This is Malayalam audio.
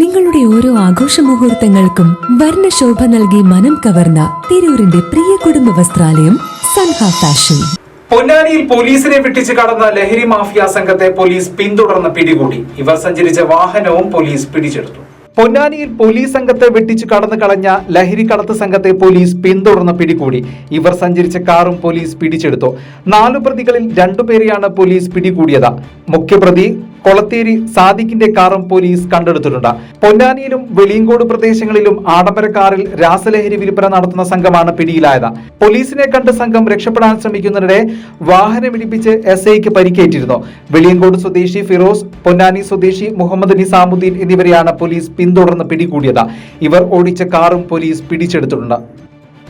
നിങ്ങളുടെ ഓരോ ആഘോഷ മുഹൂർത്തങ്ങൾക്കും വർണശോഭ നൽകി മനം കവർന്ന തിരൂരിന്റെ പ്രിയ കുടുംബ വസ്ത്രാലയം സൻഹ ഫാഷൻ. പൊന്നാനിയിൽ പോലീസിനെ വെട്ടിച്ച് കടന്ന ലഹരി മാഫിയ സംഘത്തെ പോലീസ് പിന്തുടർന്ന് പിടികൂടി. ഇവർ സഞ്ചരിച്ച വാഹനവും പോലീസ് പിടിച്ചെടുത്തു. പൊന്നാനിയിൽ പോലീസ് സംഘത്തെ വെട്ടിച്ച് കടന്നു കളഞ്ഞ ലഹരി കടത്ത് സംഘത്തെ പോലീസ് പിന്തുടർന്ന് പിടികൂടി. ഇവർ സഞ്ചരിച്ച കാറും പോലീസ് പിടിച്ചെടുത്തു. നാലു പ്രതികളിൽ രണ്ടുപേരെയാണ് പോലീസ് പിടികൂടിയത്. മുഖ്യപ്രതി കൊളത്തേരി സാദിഖിന്റെ കാറും പോലീസ് കണ്ടെടുത്തിട്ടുണ്ട്. പൊന്നാനിയിലും വെളിയങ്കോട് പ്രദേശങ്ങളിലും ആഡംബര കാറിൽ രാസലഹരി വിൽപ്പന നടത്തുന്ന സംഘമാണ് പിടിയിലായത്. പോലീസിനെ കണ്ട് സംഘം രക്ഷപ്പെടാൻ ശ്രമിക്കുന്നതിനിടെ വാഹനമിടിപ്പിച്ച് എസ് ഐക്ക് പരിക്കേറ്റിരുന്നു. വെളിയങ്കോട് സ്വദേശി ഫിറോസ് പൊന്നാനി സ്വദേശി മുഹമ്മദ് നിസാമുദ്ദീൻ എന്നിവരെയാണ് പോലീസ് പിന്തുടർന്ന് പിടികൂടിയത്. ഇവർ ഓടിച്ച കാറും പോലീസ് പിടിച്ചെടുത്തിട്ടുണ്ട്.